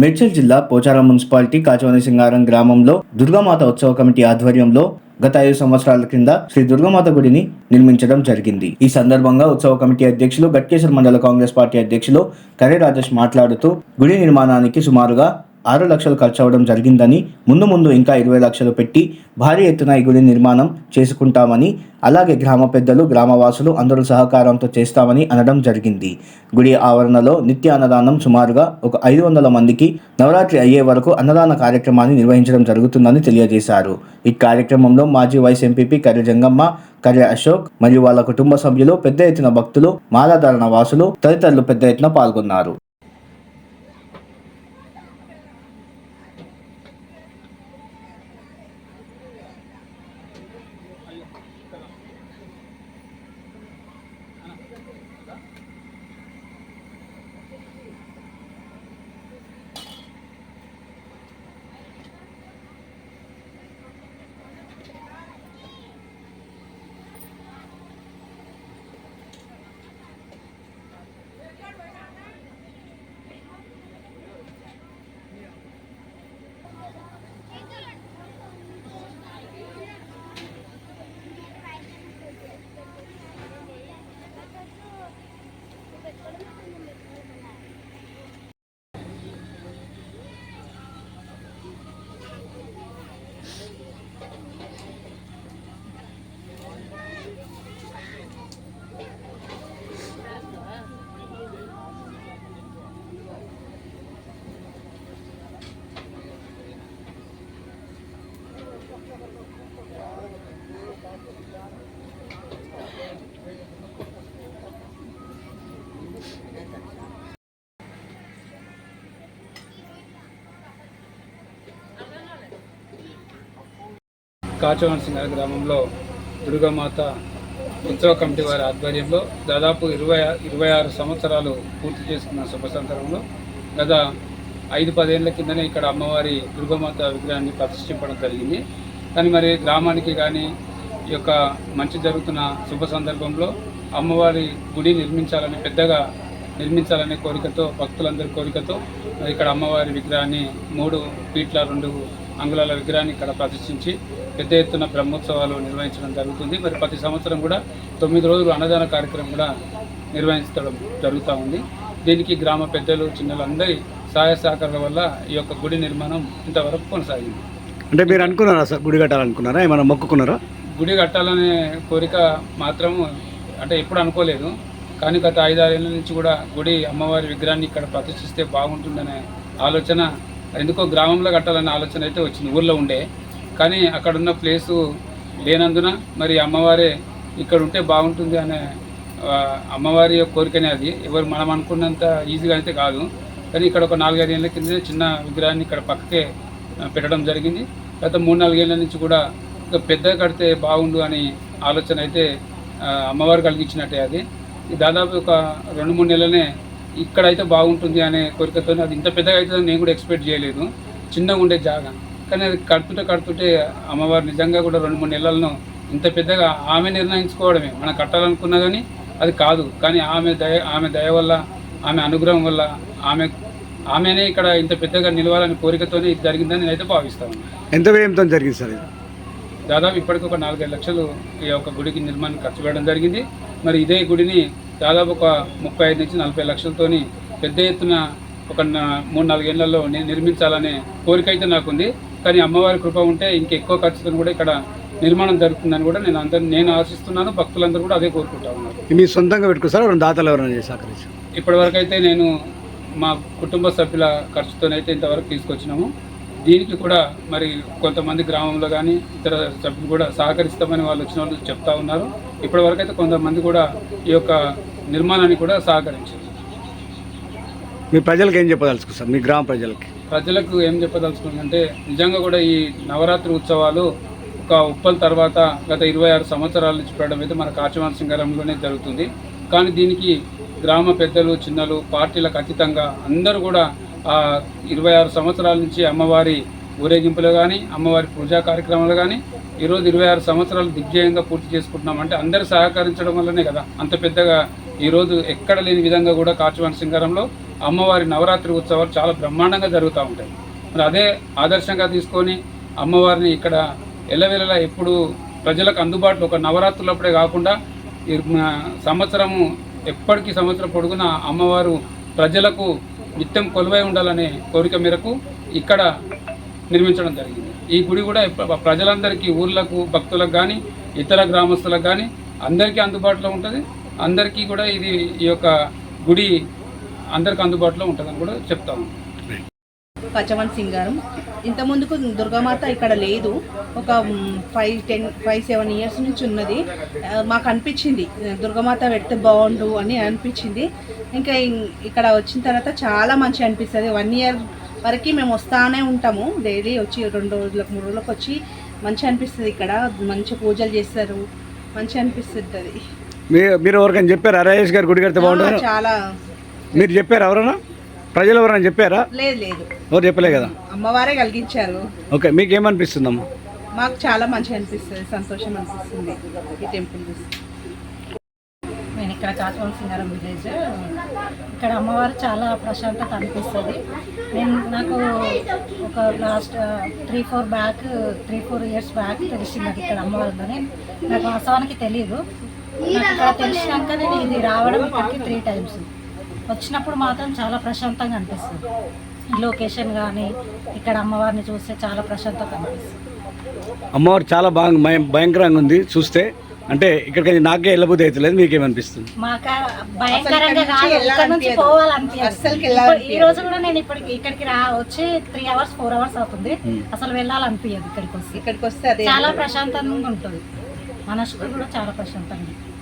మేడ్చల్ జిల్లా పోచారం మున్సిపాలిటీ కాచవని సింగారం గ్రామంలో దుర్గామాత ఉత్సవ కమిటీ ఆధ్వర్యంలో గత ఐదు సంవత్సరాల క్రింద శ్రీ దుర్గామాత గుడిని నిర్మించడం జరిగింది. ఈ సందర్భంగా ఉత్సవ కమిటీ అధ్యక్షులు గట్కేశ్వర మండల కాంగ్రెస్ పార్టీ అధ్యక్షులు కరే రాజేష్ మాట్లాడుతూ గుడి నిర్మాణానికి సుమారుగా ఆరు లక్షలు ఖర్చు అవడం జరిగిందని ముందు ముందు ఇంకా ఇరవై లక్షలు పెట్టి భారీ ఎత్తున ఈ గుడి నిర్మాణం చేసుకుంటామని అలాగే గ్రామ పెద్దలు గ్రామవాసులు అందరూ సహకారంతో చేస్తామని అనడం జరిగింది. గుడి ఆవరణలో నిత్య అన్నదానం సుమారుగా ఒక ఐదు వందల మందికి నవరాత్రి అయ్యే వరకు అన్నదాన కార్యక్రమాన్ని నిర్వహించడం జరుగుతుందని తెలియజేశారు. ఈ కార్యక్రమంలో మాజీ వైస్ ఎంపీపీ కర్య జంగమ్మ కర్య అశోక్ మరియు వాళ్ళ కుటుంబ సభ్యులు పెద్ద ఎత్తున భక్తులు మాలాధారణ వాసులు తదితరులు పెద్ద ఎత్తున పాల్గొన్నారు. కాచవనసింగర గ్రామంలో దుర్గామాత ఉత్సవ కమిటీ వారి ఆధ్వర్యంలో దాదాపు ఇరవై ఇరవై ఆరు సంవత్సరాలు పూర్తి చేసుకున్న శుభ సందర్భంలో గత ఐదు పదేళ్ళ కిందనే ఇక్కడ అమ్మవారి దుర్గామాత విగ్రహాన్ని ప్రతిష్ఠింపడం జరిగింది. కానీ మరి గ్రామానికి కానీ ఈ యొక్క మంచి జరుగుతున్న శుభ సందర్భంలో అమ్మవారి గుడి నిర్మించాలని పెద్దగా నిర్మించాలనే కోరికతో భక్తులందరి కోరికతో ఇక్కడ అమ్మవారి విగ్రహాన్ని మూడు ఫీట్ల రెండు అంగుళాల విగ్రహాన్ని ఇక్కడ ప్రతిష్ఠించి పెద్ద ఎత్తున బ్రహ్మోత్సవాలు నిర్వహించడం జరుగుతుంది. మరి ప్రతి సంవత్సరం కూడా తొమ్మిది రోజులు అన్నదాన కార్యక్రమం కూడా నిర్వహించడం జరుగుతూ ఉంది. దీనికి గ్రామ పెద్దలు చిన్నలందరి సహాయ సహకారాల వల్ల ఈ యొక్క గుడి నిర్మాణం ఇంతవరకు కొనసాగింది. అంటే మీరు అనుకున్నారా సార్ గుడి కట్టాలనుకున్నారా? ఏమైనా మొక్కుకున్నారా? గుడి కట్టాలనే కోరిక మాత్రం అంటే ఎప్పుడు అనుకోలేదు. కానీ గత ఐదారేళ్ళ నుంచి కూడా గుడి అమ్మవారి విగ్రహాన్ని ఇక్కడ ప్రతిష్ఠిస్తే బాగుంటుందనే ఆలోచన ఎందుకో గ్రామంలో కట్టాలనే ఆలోచన అయితే వచ్చింది. ఊర్లో ఉండే. కానీ అక్కడున్న ప్లేసు లేనందున మరి అమ్మవారే ఇక్కడ ఉంటే బాగుంటుంది అనే అమ్మవారి యొక్క కోరికనే అది. ఎవరు మనం అనుకున్నంత ఈజీగా అయితే కాదు. కానీ ఇక్కడ ఒక నాలుగైదు ఏళ్ళ కింద చిన్న విగ్రహాన్ని ఇక్కడ పక్కకే పెట్టడం జరిగింది. గత మూడు నాలుగేళ్ళ నుంచి కూడా ఇంకా పెద్దగా కడితే బాగుండు అని ఆలోచన అయితే అమ్మవారు కలిగించినట్టే అది. దాదాపు ఒక రెండు మూడు నెలలనే ఇక్కడైతే బాగుంటుంది అనే కోరికతో అది ఇంత పెద్దగా అవుతుందని నేను కూడా ఎక్స్పెక్ట్ చేయలేదు. చిన్నగా ఉండే జాగా. కానీ అది కడుతుంటే కడుతుంటే అమ్మవారు నిజంగా కూడా రెండు మూడు నెలలను ఇంత పెద్దగా ఆమె నిర్ణయించుకోవడమే. మనం కట్టాలనుకున్నా కానీ అది కాదు. కానీ ఆమె దయ ఆమె దయ వల్ల ఆమె అనుగ్రహం వల్ల ఆమె ఆమెనే ఇక్కడ ఇంత పెద్దగా నిలవాలని కోరికతోనే ఇది జరిగిందని నేనైతే భావిస్తాను. ఎంత వ్యయంతో జరిగింది సార్ దాదాపు ఇప్పటికి ఒక నాలుగైదు లక్షలు ఈ యొక్క గుడికి నిర్మాణం ఖర్చు పెట్టడం జరిగింది. మరి ఇదే గుడిని దాదాపు ఒక ముప్పై ఐదు నుంచి నలభై లక్షలతోని పెద్ద ఎత్తున ఒక మూడు నాలుగేళ్ళలో నిర్మించాలనే కోరిక అయితే నాకుంది. కానీ అమ్మవారి కృప ఉంటే ఇంకెక్కువ ఖర్చుతో కూడా ఇక్కడ నిర్మాణం జరుగుతుందని కూడా నేను అందరు నేను ఆశిస్తున్నాను. భక్తులందరూ కూడా అదే కోరుకుంటా ఉన్నారు. మీ సొంతంగా పెట్టుకోసారా దాతలు ఎవరైనా చేసి సహకరించారు ఇప్పటివరకు అయితే నేను మా కుటుంబ సభ్యుల ఖర్చుతోనైతే ఇంతవరకు తీసుకొచ్చినాము. దీనికి కూడా మరి కొంతమంది గ్రామంలో కానీ ఇతర సభ్యులు కూడా సహకరిస్తామని వాళ్ళు వచ్చిన వాళ్ళు చెప్తా ఉన్నారు. ఇప్పటివరకు అయితే కొంతమంది కూడా ఈ యొక్క నిర్మాణానికి కూడా సహకరించారు. మీ ప్రజలకు ఏం చెప్పదలుచుకో సార్? మీ గ్రామ ప్రజలకి. ప్రజలకు ఏం చెప్పదలుచుకుందంటే నిజంగా కూడా ఈ నవరాత్రి ఉత్సవాలు ఒక ఉప్పల్ తర్వాత గత ఇరవై ఆరు సంవత్సరాల నుంచి పెట్టడం అయితే మన కాచవాన సింగారంలోనే జరుగుతుంది. కానీ దీనికి గ్రామ పెద్దలు చిన్నలు పార్టీలకు అతీతంగా అందరూ కూడా ఆ ఇరవై ఆరు సంవత్సరాల నుంచి అమ్మవారి ఊరేగింపులు కానీ అమ్మవారి పూజా కార్యక్రమాలు కానీ ఈరోజు ఇరవై ఆరు సంవత్సరాలు దిగ్జయంగా పూర్తి చేసుకుంటున్నాం అంటే అందరూ సహకరించడం వల్లనే కదా. అంత పెద్దగా ఈరోజు ఎక్కడ లేని విధంగా కూడా కాచువాన సింగారంలో అమ్మవారి నవరాత్రి ఉత్సవాలు చాలా బ్రహ్మాండంగా జరుగుతూ ఉంటాయి. మరి అదే ఆదర్శంగా తీసుకొని అమ్మవారిని ఇక్కడ ఎల్లవెల్లలా ఎప్పుడు ప్రజలకు అందుబాటులో ఒక నవరాత్రులప్పుడే కాకుండా ఈ సంవత్సరము ఎప్పటికీ సంవత్సరం పొడుగున అమ్మవారు ప్రజలకు నిత్యం కొలువై ఉండాలనే కోరిక మేరకు ఇక్కడ నిర్మించడం జరిగింది. ఈ గుడి కూడా ప్రజలందరికీ ఊర్లకు భక్తులకు కానీ ఇతర గ్రామస్తులకు కానీ అందరికీ అందుబాటులో ఉంటుంది. అందరికీ కూడా ఇది ఈ యొక్క గుడి అందరికి అందుబాటులో ఉంటుందని కూడా చెప్తాము. పచ్చవన్ సింగారం ఇంత ముందుకు దుర్గామాత ఇక్కడ లేదు. ఒక five ten five seven years నుంచి ఉన్నది. మాకు అనిపించింది. దుర్గామాత పెడితే బాగుండు అని అనిపించింది. ఇంకా ఇక్కడ వచ్చిన తర్వాత చాలా మంచి అనిపిస్తుంది. వన్ ఇయర్ వరకు మేము వస్తానే ఉంటాము. డైలీ వచ్చి రెండు రోజులకు మూడు రోజులకు వచ్చి మంచి అనిపిస్తుంది ఇక్కడ. మంచి పూజలు చేస్తారు. మంచి అనిపిస్తుంటుంది. మీ మీరు ఎవరికైనా చెప్పారా? రాజేష్ గారు గుడి కడితే బాగుంటుంది చాలా మీరు చెప్పారా ఎవరైనా ప్రజలు ఎవరైనా చెప్పారా? లేదు లేదు. ఎవరు చెప్పలే కదా? అమ్మవారే కలిగించారు. ఓకే మీకు ఏమనిపిస్తుందమ్మా? మాకు చాలా మంచిగా అనిపిస్తుంది సంతోషం అనిపిస్తుంది ఈ టెంపుల్ చూసి. నేను ఇక్కడ కాచవరం సింగారం విలేజ్. ఇక్కడ అమ్మవారు చాలా ప్రశాంతత అనిపిస్తుంది. నేను నాకు ఒక last three four back three four years back తెలిసింది అది ఇక్కడ అమ్మవారు ఉందని నాకు వాస్తవానికి తెలియదు నాకు ఇక్కడ తెలిసినాక నేను ఇది రావడం ఇక్కడికి త్రీ టైమ్స్ వచ్చినప్పుడు మాత్రం చాలా ప్రశాంతంగా అనిపిస్తుంది. ఈ లొకేషన్ కానీ ఇక్కడ అమ్మవారిని చూస్తే చాలా ప్రశాంతత అనిపిస్తుంది. అమ్మవారు చాలా బాగా భయం- భయంకరంగా ఉంది చూస్తే. అంటే ఇక్కడికి నాకే వెళ్ళబుద్ధి అవుతలేదు మీకేమనిపిస్తుంది? మాకు భయంకరంగా అసలు కాదు ఇక్కడి నుంచి. పోవాలనిపించదు. ఇప్పుడు. ఈ రోజు కూడా నేను ఇప్పటికి ఇక్కడికి రా వచ్చి త్రీ అవర్స్ ఫోర్ అవర్స్ అవుతుంది. అసలు వెళ్ళాలనిపించదు ఇక్కడికి వస్తే ఇక్కడికి వస్తే అదే చాలా ప్రశాంతంగా ఉంటుంది. మనసుకు కూడా చాలా ప్రశాంతంగా.